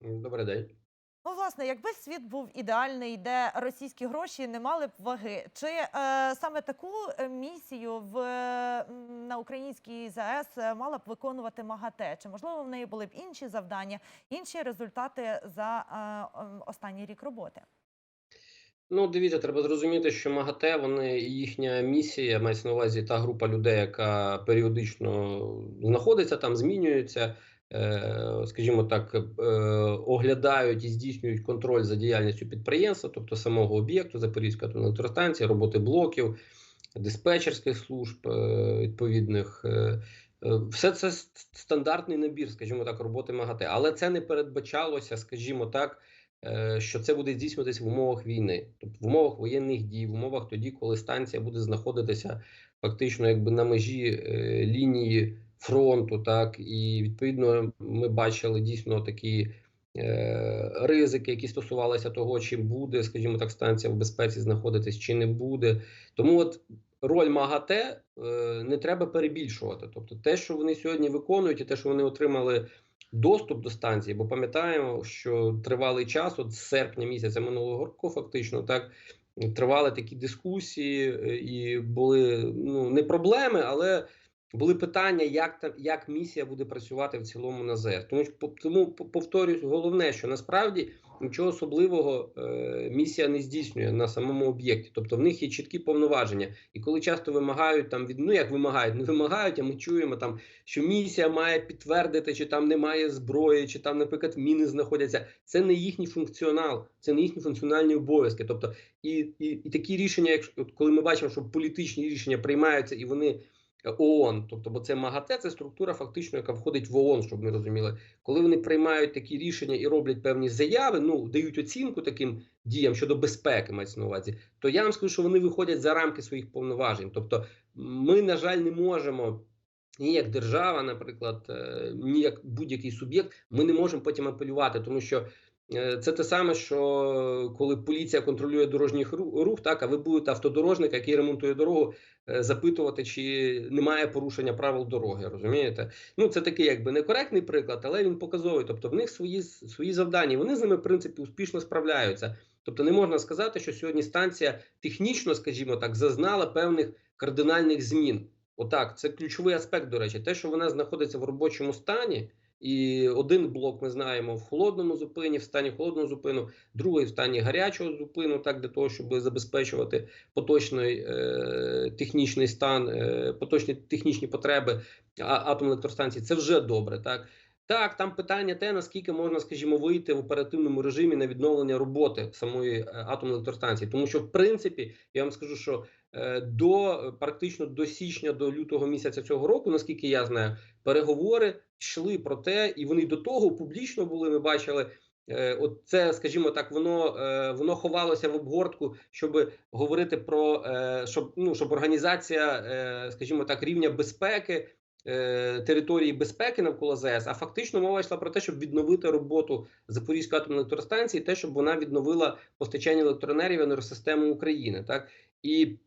Добрий день. Ну, власне, якби світ був ідеальний, де російські гроші не мали б ваги, чи е, саме таку е, місію в на українській ЗАЕС е, мала б виконувати МАГАТЕ? Чи можливо в неї були б інші завдання, інші результати за е, останній рік роботи? Ну, дивіться, треба зрозуміти, що МАГАТЕ, вони їхня місія, мається на увазі та група людей, яка періодично знаходиться там, змінюється, скажімо так, е, оглядають і здійснюють контроль за діяльністю підприємства, тобто самого об'єкту Запорізької електростанції, роботи блоків, диспетчерських служб е, відповідних. е, е, Все це стандартний набір, скажімо так, роботи МАГАТЕ. Але це не передбачалося, скажімо так, е, що це буде здійснюватися в умовах війни, тобто в умовах воєнних дій, в умовах тоді, коли станція буде знаходитися фактично якби на межі е, лінії фронту, так і відповідно ми бачили дійсно такі. е, Ризики, які стосувалися того, чи буде, скажімо так, станція в безпеці знаходитись, чи не буде. Тому от роль МАГАТЕ е, не треба перебільшувати. Тобто, те, що вони сьогодні виконують, і те, що вони отримали доступ до станції, бо пам'ятаємо, що тривалий час, от з серпня місяця минулого року, фактично так тривали такі дискусії, е, і були ну не проблеми, але були питання, як як місія буде працювати в цілому на ЗЕС. Тому тому повторюсь, головне, що насправді нічого особливого е, місія не здійснює на самому об'єкті. Тобто в них є чіткі повноваження, і коли часто вимагають там від ну як вимагають, не вимагають, а ми чуємо там що місія має підтвердити, чи там немає зброї, чи там, наприклад, міни знаходяться. Це не їхній функціонал, це не їхні функціональні обов'язки. Тобто, і, і, і такі рішення, якщо коли ми бачимо, що політичні рішення приймаються і вони. ООН, тобто, бо це МАГАТЕ, це структура, фактично, яка входить в ООН, щоб ми розуміли, коли вони приймають такі рішення і роблять певні заяви, ну дають оцінку таким діям щодо безпеки, мається на увазі, то я вам скажу, що вони виходять за рамки своїх повноважень. Тобто, ми, на жаль, не можемо ні як держава, наприклад, е, ні як будь-який суб'єкт, ми не можемо потім апелювати, тому що це те саме, що коли поліція контролює дорожній рух, так а ви будете автодорожник, який ремонтує дорогу, е, запитувати, чи немає порушення правил дороги. Розумієте? Ну це такий якби некоректний приклад, але він показовий. Тобто в них свої свої завдання. Вони з ними в принципі успішно справляються. Тобто не можна сказати, що сьогодні станція технічно, скажімо так, зазнала певних кардинальних змін. Отак, це ключовий аспект, до речі, те, що вона знаходиться в робочому стані, і один блок ми знаємо в холодному зупині, в стані холодного зупину, другий в стані гарячого зупину, так для того, щоб забезпечувати поточний е, технічний стан, е, поточні технічні потреби атомної електростанції. Це вже добре, так. Так, там питання те, наскільки можна, скажімо, вийти в оперативному режимі на відновлення роботи самої е, атомної електростанції, тому що в принципі я вам скажу, що е, до практично до січня, до лютого місяця цього року, наскільки я знаю, переговори йшли про те, і вони до того публічно були. Ми бачили. Е, От це, скажімо так, воно воно ховалося в обгортку, щоб говорити про щоб ну щоб організація, скажімо так, рівня безпеки території безпеки навколо ЗАЕС, а фактично мова йшла про те, щоб відновити роботу Запорізької атомної електростанції, те, щоб вона відновила постачання електроенергії в енергосистему України. Так і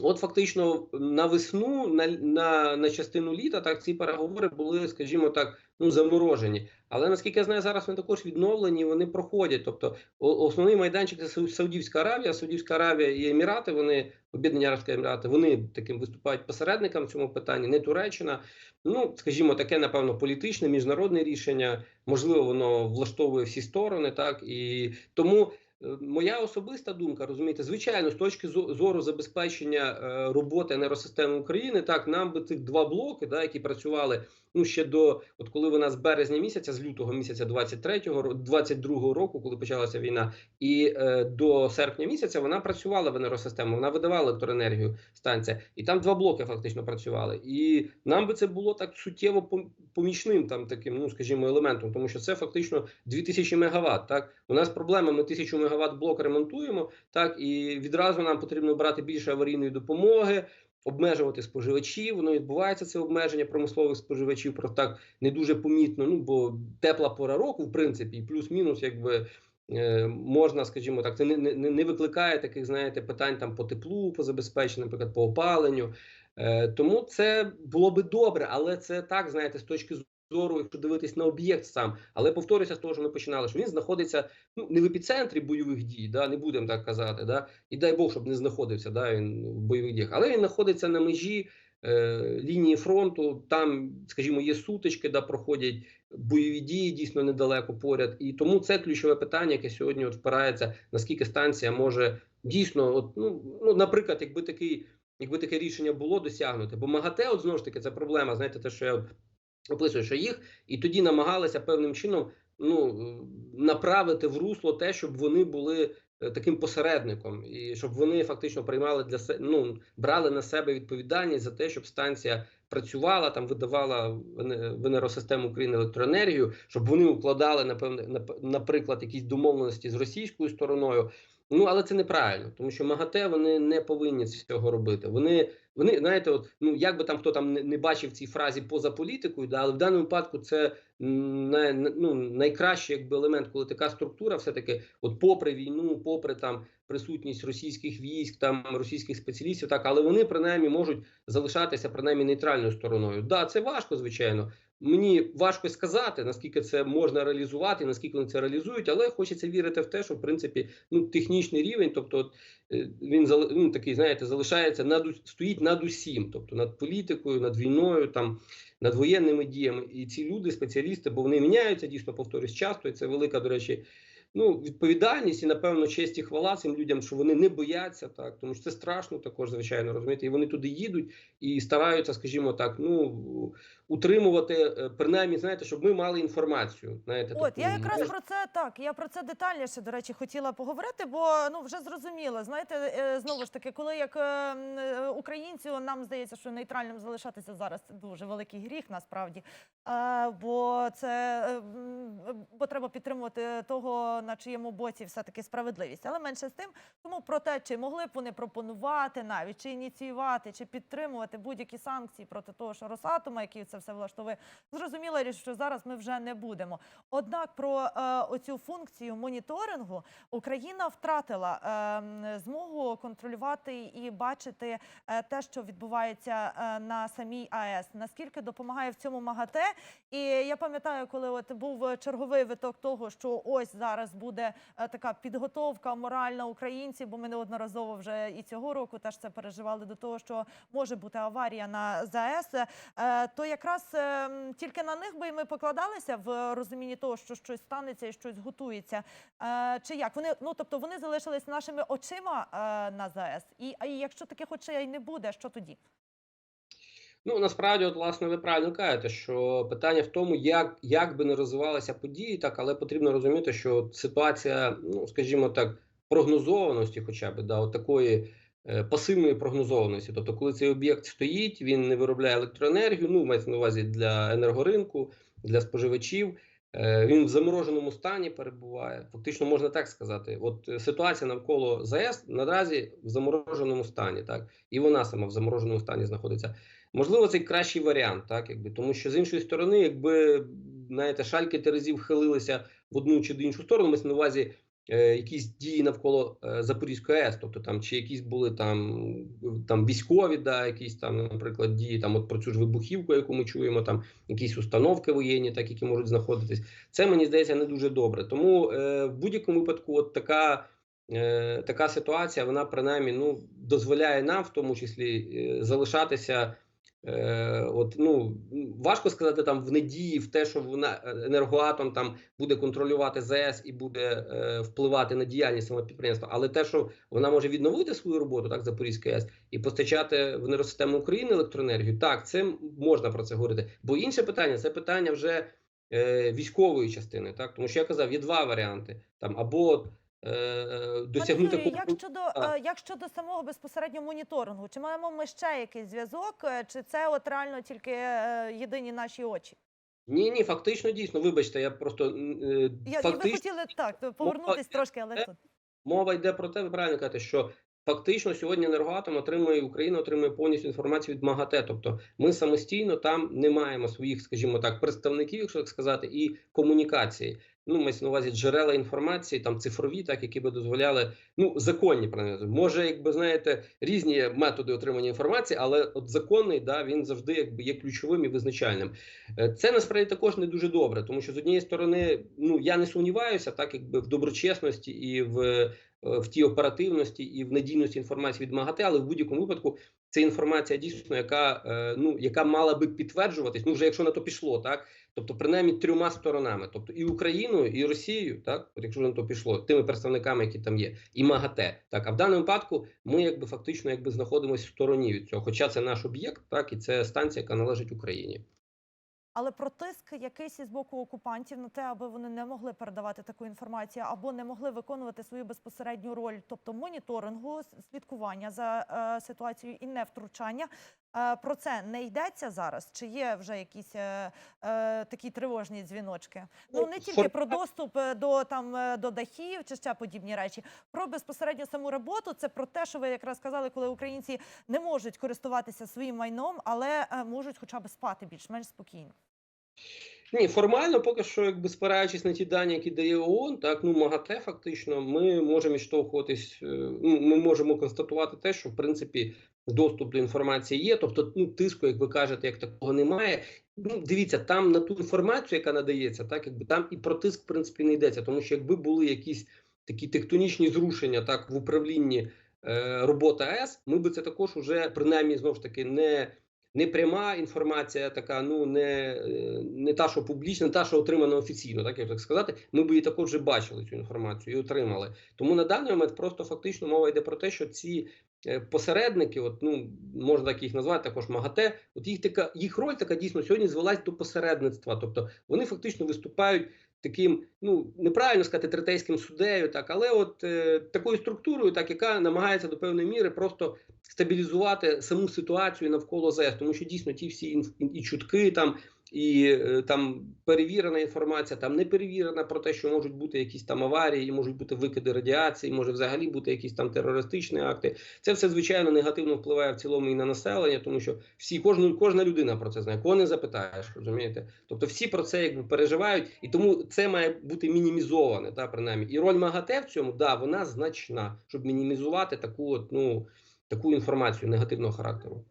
От фактично на весну, на, на, на частину літа, так ці переговори були, скажімо так, ну заморожені. Але наскільки я знаю, зараз вони також відновлені, вони проходять. Тобто, основний майданчик це Саудівська Аравія, Саудівська Аравія і Емірати. Вони об'єднані Арабські Емірати, вони таким виступають посередникам в цьому питанні, не Туреччина. Ну, скажімо, таке, напевно, політичне, міжнародне рішення. Можливо, воно влаштовує всі сторони, так і тому. Моя особиста думка, розумієте, звичайно, з точки зору забезпечення е, роботи енергосистеми України, так нам би цих два блоки, да, які працювали ну ще до от коли вона з березня місяця, з лютого місяця 23-го, ро- 22-го року, коли почалася війна, і е, до серпня місяця вона працювала в енергосистему, вона видавала електроенергію станція, і там два блоки фактично працювали. І нам би це було так суттєво пом- помічним там таким, ну скажімо, елементом, тому що це фактично 2000 мегаватт. Так у нас проблема. Ми 1000 мегаватт блок ремонтуємо, так і відразу нам потрібно брати більше аварійної допомоги. Обмежувати споживачів, воно відбувається це обмеження промислових споживачів, про так не дуже помітно. Ну бо тепла пора року, в принципі, і плюс-мінус, якби е, можна, скажімо так, це не, не, не викликає таких, знаєте, питань там по теплу, по забезпеченню, наприклад, по опаленню. Е, тому це було би добре, але це так, знаєте, з точки зору, якщо дивитись на об'єкт сам. Але повторюся з того, що ми починали, що він знаходиться ну не в епіцентрі бойових дій, да, не будемо так казати. Да, і дай Бог, щоб не знаходився да, він в бойових діях, але він знаходиться на межі. е, Лінії фронту, там, скажімо, є сутички, де проходять бойові дії дійсно недалеко поряд, і тому це ключове питання, яке сьогодні от впирається, наскільки станція може дійсно, от ну, ну наприклад, якби такий, якби таке рішення було досягнуте, бо МАГАТЕ, от знову ж таки, це проблема. Знаєте, те, що я от описую, що їх і тоді намагалися певним чином ну направити в русло те, щоб вони були е, таким посередником, і щоб вони фактично приймали для себе, ну брали на себе відповідальність за те, щоб станція працювала там, видавала в ене- енергосистему України електроенергію, щоб вони укладали напевне, наприклад, якісь домовленості з російською стороною. Ну але це неправильно, тому що МАГАТЕ вони не повинні цього робити. Вони вони знаєте, от ну як би там хто там не, не бачив цій фразі поза політикою, да, але в даному випадку це най, ну, найкращий якби елемент, коли така структура, все таки, от попри війну, попри там присутність російських військ, там російських спеціалістів, так але вони принаймні можуть залишатися принаймні нейтральною стороною. Да, це важко, звичайно. Мені важко сказати, наскільки це можна реалізувати, наскільки вони це реалізують, але хочеться вірити в те, що в принципі ну технічний рівень, тобто він зали- ну, такий, знаєте, залишається над стоїть над усім, тобто над політикою, над війною, там над воєнними діями. І ці люди, спеціалісти, бо вони міняються дійсно повторюсь часто. І це велика, до речі. Ну, відповідальність і напевно честь і хвала цим людям, що вони не бояться, так тому що це страшно, також звичайно розумієте. І вони туди їдуть і стараються, скажімо так, ну утримувати е, принаймні, знаєте, щоб ми мали інформацію. Знаєте, От таку, я якраз про це так. Я про це детальніше, до речі, хотіла поговорити, бо ну вже зрозуміло. Знаєте, е, знову ж таки, коли як е, м, українцю нам здається, що нейтральним залишатися зараз це дуже великий гріх, насправді. Бо це бо треба підтримувати того, на чиєму боці все таки справедливість. Але менше з тим, тому про те, чи могли б вони пропонувати навіть чи ініціювати, чи підтримувати будь-які санкції проти того, що Росатома, який це все влаштовує, зрозуміло, що зараз ми вже не будемо. Однак про е, оцю функцію моніторингу Україна втратила е, змогу контролювати і бачити е, те, що відбувається е, на самій АЕС. Наскільки допомагає в цьому МАГАТЕ? І я пам'ятаю, коли от був черговий виток того, що ось зараз буде е, така підготовка моральна українців, бо ми неодноразово вже і цього року теж це переживали до того, що може бути аварія на ЗАЕС. Е, то якраз е, тільки на них би ми покладалися в розумінні того, що щось станеться і щось готується. Е, Чи як вони ну тобто вони залишились нашими очима на ЗАЕС, і і якщо таких очей не буде, що тоді? Ну насправді, от власне, ви правильно кажете, що питання в тому, як, як би не розвивалися події, так але потрібно розуміти, що ситуація, ну скажімо так, прогнозованості, хоча б да, от такої е, пасивної прогнозованості. Тобто, коли цей об'єкт стоїть, він не виробляє електроенергію, ну мається на увазі для енергоринку, для споживачів. е, Він в замороженому стані перебуває. Фактично можна так сказати. От е, ситуація навколо ЗАЕС наразі в замороженому стані, так і вона сама в замороженому стані знаходиться. Можливо, це кращий варіант, так якби тому, що з іншої сторони, якби знаєте, шальки терезів хилилися в одну чи в іншу сторону, ми на увазі е, якісь дії навколо е, Запорізької АЕС, тобто там чи якісь були там, там військові, да, якісь там, наприклад, дії там от про цю ж вибухівку, яку ми чуємо, там якісь установки воєнні, так які можуть знаходитись. Це мені здається не дуже добре. Тому е, в будь-якому випадку, от така. е, Така ситуація, вона принаймні ну дозволяє нам, в тому числі, залишатися Е, от ну важко сказати там в недії в те, що вона е, енергоатом там буде контролювати ЗАЕС і буде е, впливати на діяльність самого підприємства, але те, що вона може відновити свою роботу, так Запорізька АЕС, і постачати в енергосистему України електроенергію, так це можна про це говорити. Бо інше питання це питання вже е, військової частини, так. Тому що я казав, є два варіанти. Там або досягнути Пане Юрію, як щодо е, як щодо самого безпосередньо моніторингу, чи маємо ми ще якийсь зв'язок, е, чи це от реально тільки е, єдині наші очі? Ні, ні, фактично дійсно. Вибачте, я просто е, Я, і ви хотіли так повернутись трошки, але Е. Мова йде про те, ви правильно кажете, що фактично сьогодні енергоатом отримує Україна отримує повністю інформацію від МАГАТЕ. Тобто ми самостійно там не маємо своїх, скажімо так, представників, якщо так сказати, і комунікації. ну мається на увазі джерела інформації, там цифрові, так які би дозволяли, ну законні принаймні. Може, якби знаєте, різні методи отримання інформації, але от законний, да, він завжди якби є ключовим і визначальним. Е, Це насправді також не дуже добре, тому що з однієї сторони, ну я не сумніваюся, так якби в доброчесності і в, в тій оперативності і в надійності інформації від МАГАТЕ, але в будь-якому випадку це інформація дійсно, яка е, ну яка мала би підтверджуватись, ну вже якщо на то пішло, так тобто принаймні трьома сторонами, тобто і Україною, і Росією, так, от якщо на то пішло, тими представниками, які там є, і МАГАТЕ. Так, а в даному випадку ми якби фактично якби знаходимося в стороні від цього, хоча це наш об'єкт, так і це станція, яка належить Україні. Але про тиск якийсь із боку окупантів на те, аби вони не могли передавати таку інформацію або не могли виконувати свою безпосередню роль, тобто моніторингу, слідкування за е, ситуацією і не втручання. Е, про це не йдеться зараз? Чи є вже якісь е, е, такі тривожні дзвіночки? Ну Ну, не тільки про доступ е, до там е, до дахів чи ще подібні речі, про безпосередньо саму роботу. Це про те, що ви якраз сказали, коли українці не можуть користуватися своїм майном, але можуть хоча б спати більш-менш спокійно. Ні, формально, поки що, якби спираючись на ті дані, які дає ООН, так ну МАГАТЕ, фактично, ми можемо відштовхуватись. Ну, ми можемо констатувати те, що в принципі доступ до інформації є. Тобто, ну тиску, як ви кажете, як такого немає. Ну, дивіться, там на ту інформацію, яка надається, так якби там і про тиск в принципі не йдеться, тому що якби були якісь такі тектонічні зрушення, так в управлінні е, роботи АЕС, ми би це також уже принаймні знову ж таки не не пряма інформація, така ну не, е, не та, що публічна, та, що отримана офіційно, так як так сказати. Ми б її також вже бачили цю інформацію і отримали. Тому на даний момент просто фактично мова йде про те, що ці посередники, от ну можна так їх назвати, також МАГАТЕ, от їх така їх роль така дійсно сьогодні звелась до посередництва. Тобто вони фактично виступають. Таким, ну неправильно сказати, третейським суддею, так, але от е, такою структурою, так яка намагається до певної міри просто стабілізувати саму ситуацію навколо ЗЕС, тому що дійсно ті всі інф, і чутки там. І е, там перевірена інформація, там не перевірена про те, що можуть бути якісь там аварії, можуть бути викиди радіації, може взагалі бути якісь там терористичні акти. Це все звичайно негативно впливає в цілому і на населення, тому що всі кожну кожна людина про це знає. Кого не запитаєш, розумієте? Тобто всі про це якби переживають, і тому це має бути мінімізоване, та принаймні. І роль МАГАТЕ в цьому да вона значна, щоб мінімізувати таку от ну таку інформацію негативного характеру.